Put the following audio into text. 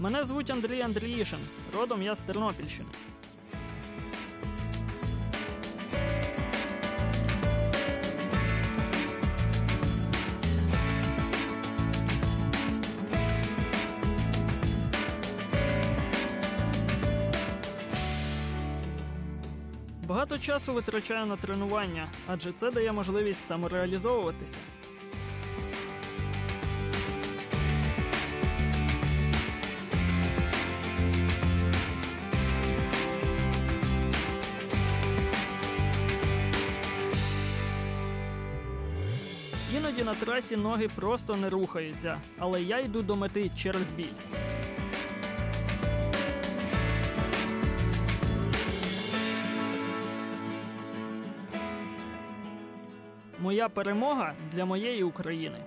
Мене звуть Андрій Андріїшин. Родом я з Тернопільщини. Багато часу витрачаю на тренування, адже це дає можливість самореалізовуватися. Іноді на трасі ноги просто не рухаються, але я йду до мети через біль. Моя перемога для моєї України.